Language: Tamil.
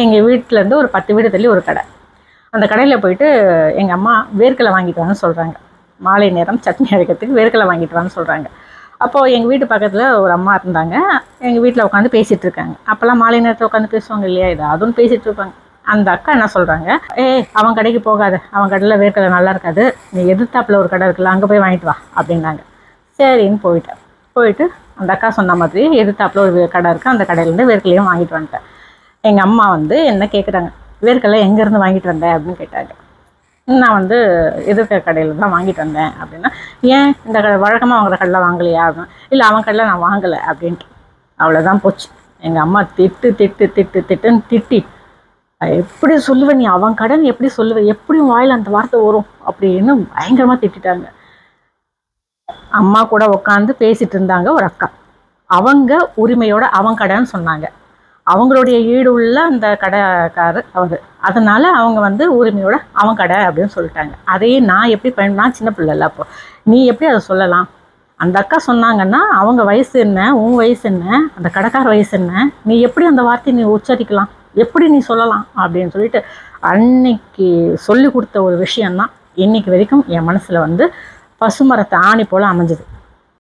எங்கள் வீட்டிலேருந்து ஒரு பத்து வீடு தள்ளி ஒரு கடை. அந்த கடையில் போயிட்டு எங்கள் அம்மா வேர்க்கலை வாங்கிட்டு வான்னு சொல்கிறாங்க மாலை நேரம் சட்னி அரைக்கிறதுக்கு வேர்க்கலை வாங்கிட்டு வான்னு சொல்கிறாங்க அப்போது எங்கள் வீட்டு பக்கத்தில் ஒரு அம்மா இருந்தாங்க. எங்கள் வீட்டில் உட்காந்து பேசிகிட்டு இருக்காங்க. அப்போல்லாம் மாலை நேரத்தில் உட்காந்து பேசுவாங்க இல்லையா? இது அதுவும் பேசிகிட்டு இருப்பாங்க. அந்த அக்கா என்ன சொல்கிறாங்க ஏய் அவன் கடைக்கு போகாத. அவன் கடையில் வேர்க்கலை நல்லா இருக்காது. நீ எதிர்த்தாப்புல ஒரு கடை இருக்குல்ல அங்கே போய் வாங்கிட்டு வா. அப்படின்னாங்க. சரின்னு போயிட்டேன் போயிட்டு அந்த அக்கா சொன்ன மாதிரி எதிர்த்தாப்பில் ஒரு கடை இருக்குது அந்த கடையிலேருந்து வேர்க்கலையும் வாங்கிட்டு வந்துட்டேன். எங்கள் அம்மா வந்து என்ன கேட்குறாங்க வேர்க்கடலை எங்கேருந்து வாங்கிட்டு வந்தேன் அப்படின்னு கேட்டாங்க. நான் வந்து எதிர்க்க கடையில் தான் வாங்கிட்டு வந்தேன் அப்படின்னா ஏன் இந்த கடை வழக்கமாக வாங்குற கடையில் வாங்கலையா அப்படின்னு இல்லை அவன் கடையில் நான் வாங்கலை அப்படின்ட்டு. அவ்வளோதான் போச்சு. எங்கள் அம்மா திட்டு திட்டு திட்டு திட்டுன்னு திட்டி எப்படி சொல்லுவ நீ? அவன் கடன் எப்படி சொல்லுவ? எப்படியும் வாயில் அந்த வார்த்தை வரும்? அப்படின்னு பயங்கரமாக திட்டிட்டாங்க. அம்மா கூட உட்காந்து பேசிட்டு இருந்தாங்க ஒரு அக்கா. அவங்க உரிமையோட அவன் கடைன்னு சொன்னாங்க. அவங்களுடைய ஈடு உள்ள அந்த கடைக்காரர் அவர். அதனால் அவங்க வந்து உரிமையோட அவன் கடை அப்படின்னு சொல்லிட்டாங்க. அதையே நான் எப்படி பயன் நான் சின்ன பிள்ளைல அப்போ. நீ எப்படி அதை சொல்லலாம்? அந்த அக்கா சொன்னாங்கன்னா அவங்க வயசு என்ன உன் வயசு என்ன அந்த கடைக்கார வயசு என்ன நீ எப்படி அந்த வார்த்தையை நீ உச்சரிக்கலாம்? எப்படி நீ சொல்லலாம்? அப்படின்னு சொல்லிட்டு அன்னைக்கு சொல்லி கொடுத்த ஒரு விஷயந்தான் இன்னைக்கு வரைக்கும் என் மனசில் வந்து பசுமரத்தை ஆணி போல் அமைஞ்சது.